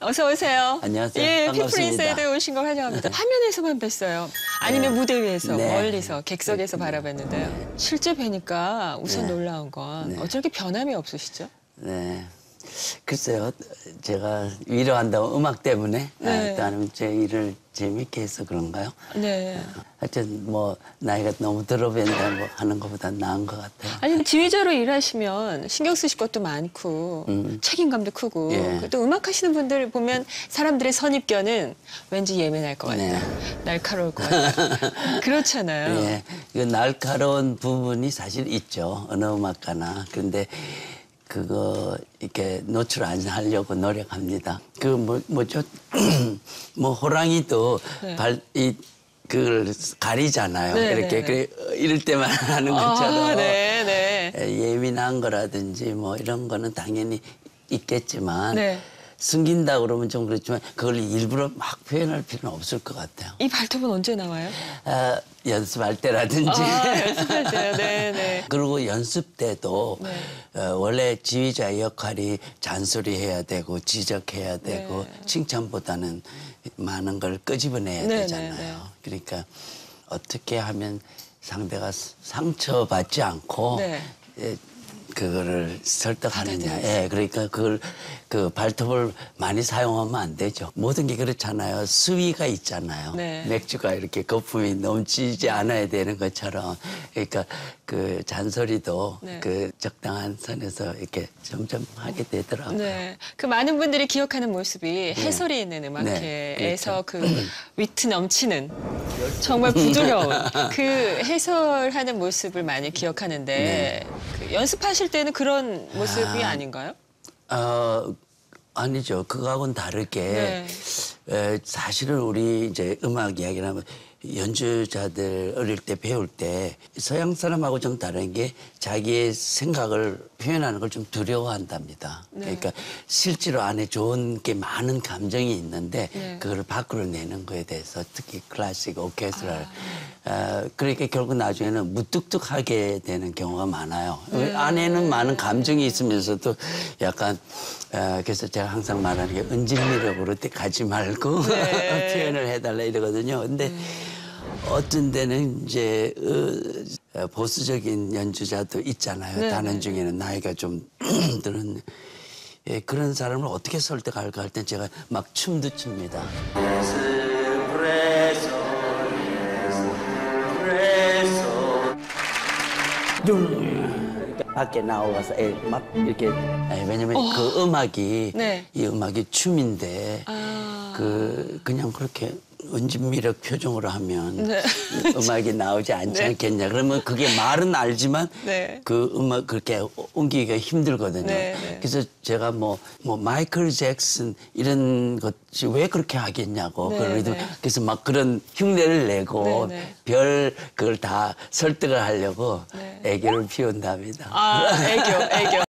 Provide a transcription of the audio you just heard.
어서 오세요. 안녕하세요. 예. 피플인사이드에 오신 걸 환영합니다. 화면에서만 뵀어요. 아니면 무대 위에서 네. 멀리서 객석에서 바라봤는데요. 실제 뵈니까 우선 네. 놀라운 건 네. 어쩜 이렇게 변함이 없으시죠? 네. 글쎄요, 제가 위로한다고 음악 때문에 네. 아, 아니면 제 일을 재밌게 해서 그런가요? 네. 하여튼 뭐 나이가 너무 들어뵌다 뭐 하는 것보다 나은 것 같아요. 아니 지휘자로 일하시면 신경 쓰실 것도 많고 책임감도 크고 음. 예. 또 음악 하시는 분들 보면 사람들의 선입견은 왠지 예민할 것 같다, 네. 날카로울 것 같다 그렇잖아요. 예, 이 날카로운 부분이 사실 있죠. 어느 음악가나. 그런데 그거 이렇게 노출 안 하려고 노력합니다. 그 뭐 뭐죠? 뭐 호랑이도 네. 발이 그걸 가리잖아요. 네, 이렇게 네, 네. 그래 이럴 때만 하는 것처럼 아, 네, 네. 예, 예민한 거라든지 뭐 이런 거는 당연히 있겠지만 네. 숨긴다 그러면 좀 그렇지만 그걸 일부러 막 표현할 필요는 없을 것 같아요. 이 발톱은 언제 나와요? 아, 연습할 때라든지. 아, 연습할 때요. 네, 네. 그리고 연습 때도 네. 어, 원래 지휘자의 역할이 잔소리해야 되고 지적해야 되고 네. 칭찬보다는 많은 걸 끄집어내야 네, 되잖아요. 네, 네. 그러니까 어떻게 하면 상대가 상처받지 않고 네. 예, 그거를 설득하느냐. 예, 그러니까 그걸 그 발톱을 많이 사용하면 안 되죠. 모든 게 그렇잖아요. 수위가 있잖아요. 네. 맥주가 이렇게 거품이 넘치지 않아야 되는 것처럼 그러니까 그 잔소리도 네. 그 적당한 선에서 이렇게 점점 하게 되더라고요. 네. 그 많은 분들이 기억하는 모습이 해설이 있는 음악회에서 네, 그 위트 넘치는 정말 부드러운 그 해설하는 모습을 많이 기억하는데 그 연습하실 때는 그런 모습이 아... 닌가요 어, 아니죠. 그거하고는 다르게 네. 에, 사실은 우리 이제 음악 이야기를 하면 연주자들 어릴 때 배울 때 서양 사람하고 좀 다른 게 자기의 생각을 표현하는 걸 좀 두려워한답니다. 네. 그러니까 실제로 안에 좋은 게 많은 감정이 있는데 네. 그거를 밖으로 내는 거에 대해서 특히 클래식 오케스트라 아. 어, 그러니까 결국 나중에는 무뚝뚝하게 되는 경우가 많아요. 네. 안에는 많은 감정이 있으면서도 약간 어, 그래서 제가 항상 말하는 게 은질미력으로 가지 말고 네. 표현을 해달라 이러거든요. 근데 어떤 데는 이제 어, 보수적인 연주자도 있잖아요. 네, 단원 네, 중에는 나이가 좀 들은 예, 그런 사람을 어떻게 설득할까 할때 제가 막 춤도 춥니다. 밖에 나와서 예, 막 이렇게 예, 왜냐면 그 음악이 네. 이 음악이 춤인데 아. 그 그냥 그렇게 은진미력 표정으로 하면 네. 음악이 나오지 않지 네. 않겠냐. 그러면 그게 말은 알지만 네. 그 음악 그렇게 옮기기가 힘들거든요. 네, 네. 그래서 제가 뭐, 뭐 마이클 잭슨 이런 것이 왜 그렇게 하겠냐고. 네, 그래도 네. 그래서 막 그런 흉내를 내고. 별 그걸 다 설득을 하려고 네. 애교를 피운답니다. 아, 애교, 애교.